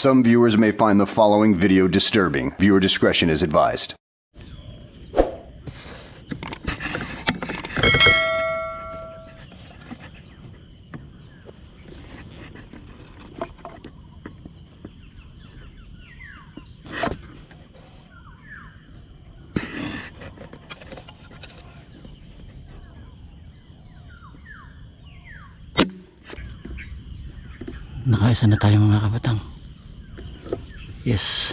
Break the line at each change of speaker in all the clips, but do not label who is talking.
Some viewers may find the following video disturbing. Viewer discretion is advised.
Nakaisa na tayo mga kabatang. Yes.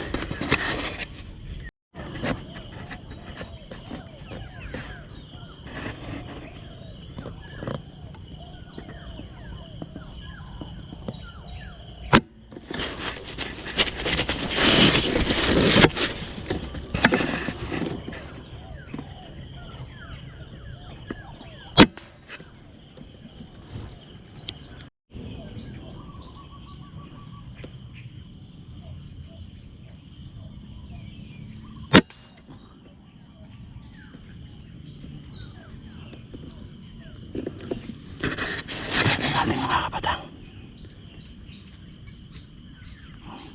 Natin mga kabatang.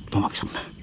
Pumagsok na.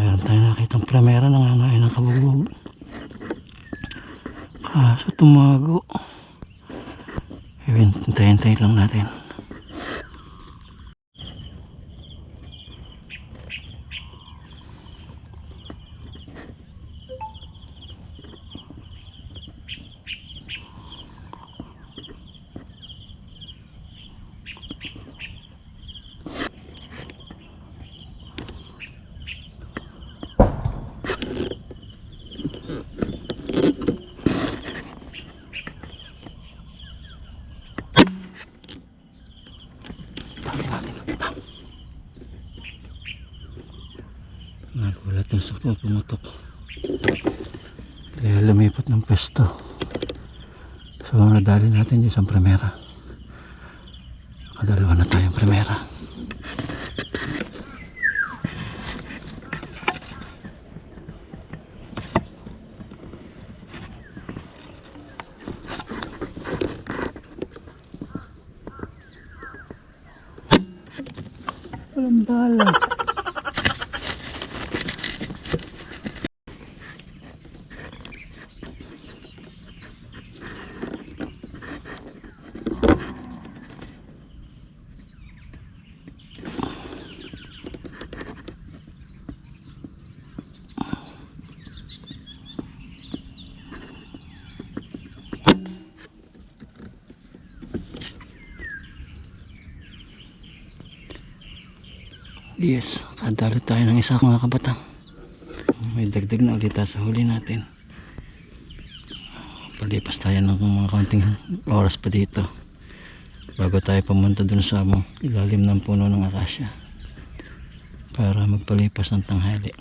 Mayroon tayo nakitang pramera nangangain ng kabugbog. Kaso tumago. Hintay-hintay lang natin. Tali natin kabatang. Nagulat yung sakto pumutok. Kaya lumipat ng pesto. So nadali natin yung isang primera. Kadalawa na tayong primera. Walang bala. Yes, kadali tayo ng isa mga kabatang. May dagdag na ulit sa huli natin. Palipas tayo ng mga kaunting oras pa dito. Bago tayo pumunta dun sa ilalim ng puno ng akasya. Para magpalipas ng tanghali.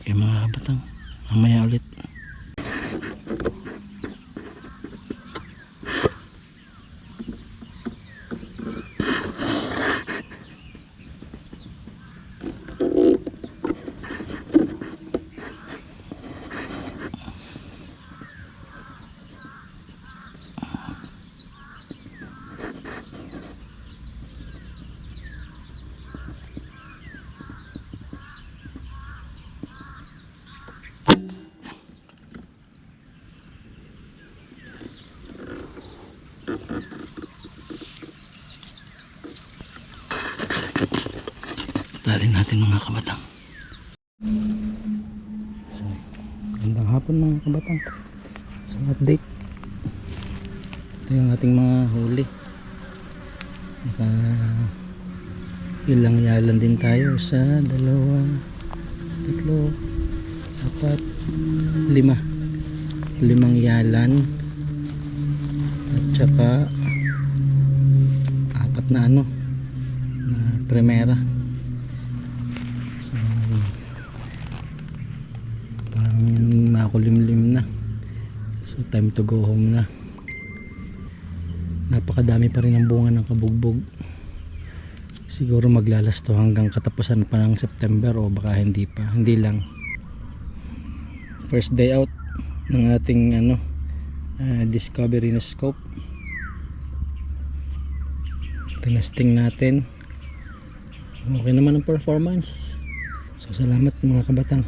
Okay mga kabatang, mamaya ulit. Dali natin mga kabatang. Gandang hapon mga kabatang. Sa update. Ito yung ating mga huli. Naka ilang yalan din tayo sa dalawa, tatlo, apat, lima. Limang yalan. At saka apat na ano na primera. So, parang nakulimlim na. So, time to go home na. Napakadami pa rin ang bunga ng kabugbog. Siguro maglalas to hanggang katapusan pa ng September o baka hindi pa. Hindi lang. First day out ng ating ano ah, discovery na scope. Tinasting natin. Okay naman ang performance. So salamat mga kabatang